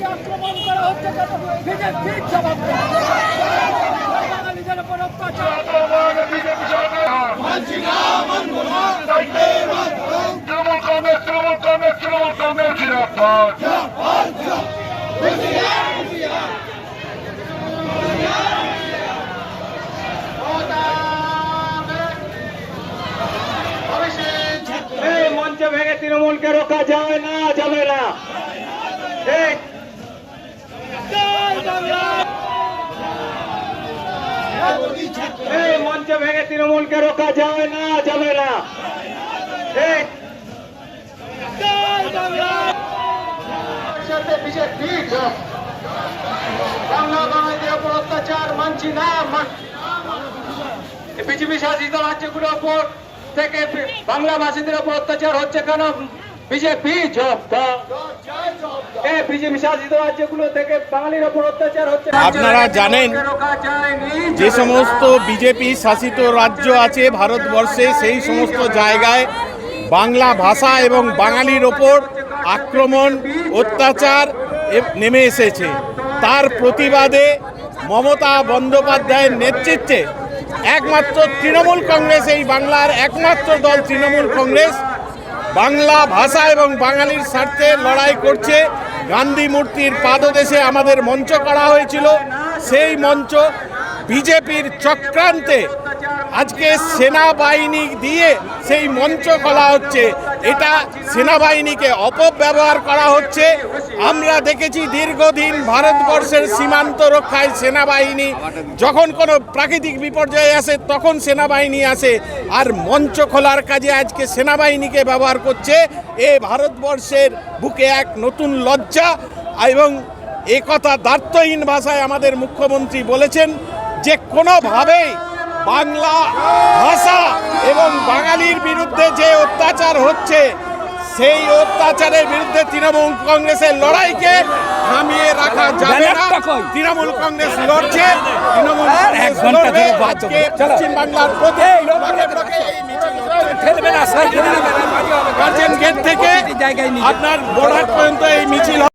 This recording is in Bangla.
ভারতকে আক্রমণ করা হচ্ছে কেন? জবাব কংগ্রেস তৃণমূল কংগ্রেস মঞ্চ ভেঙে তৃণমূলকে রোকা যায় না, যাবে না। ঠিক এই মঞ্চ ভেঙে তৃণমূলকে রোকা যায় না, যাবে না। অত্যাচার, মানছি না বিজেপি শাসিত রাজ্যগুলোর উপর থেকে বাংলা ভাষীদের উপর অত্যাচার হচ্ছে কেন? বিজেপি আপনারা জানেন যে সমস্ত বিজেপি শাসিত রাজ্য আছে ভারতবর্ষে, সেই সমস্ত জায়গায় বাংলা ভাষা এবং বাঙালির ওপর আক্রমণ, অত্যাচার নেমে এসেছে। তার প্রতিবাদে মমতা বন্দ্যোপাধ্যায়ের নেতৃত্বে একমাত্র তৃণমূল কংগ্রেস, এই বাংলার একমাত্র দল তৃণমূল কংগ্রেস বাংলা ভাষা এবং বাঙালির স্বার্থে লড়াই করছে গান্ধী মূর্তির পাদদেশে আমাদের মঞ্চ করা হয়েছিল। সেই মঞ্চ বিজেপির চক্রান্তে আজকে সেনাবাহিনী দিয়ে সেই মঞ্চ খোলা হচ্ছে। এটা সেনাবাহিনীকে অপব্যবহার করা হচ্ছে। আমরা দেখেছি দীর্ঘদিন ভারতবর্ষের সীমান্ত রক্ষায় সেনাবাহিনী যখন কোনো প্রাকৃতিক বিপর্যয় আসে, তখন সেনাবাহিনী আসে। আর মঞ্চ খোলার কাজে আজকে সেনাবাহিনীকে ব্যবহার করছে। এ ভারতবর্ষের বুকে এক নতুন লজ্জা এবং একথা দার্থহীন ভাষায় আমাদের মুখ্যমন্ত্রী বলেছেন যে কোনোভাবেই বাংলা ভাষা এবং বাঙালির বিরুদ্ধে যে অত্যাচার হচ্ছে সেই অত্যাচারের বিরুদ্ধে তৃণমূল কংগ্রেসের লড়াইকে থামিয়ে রাখা যাবে না। তৃণমূল কংগ্রেস লড়ছে তৃণমূল পশ্চিম বাংলার গার্জেন গেট থেকে আপনার বোর্ডার পর্যন্ত এই মিছিল।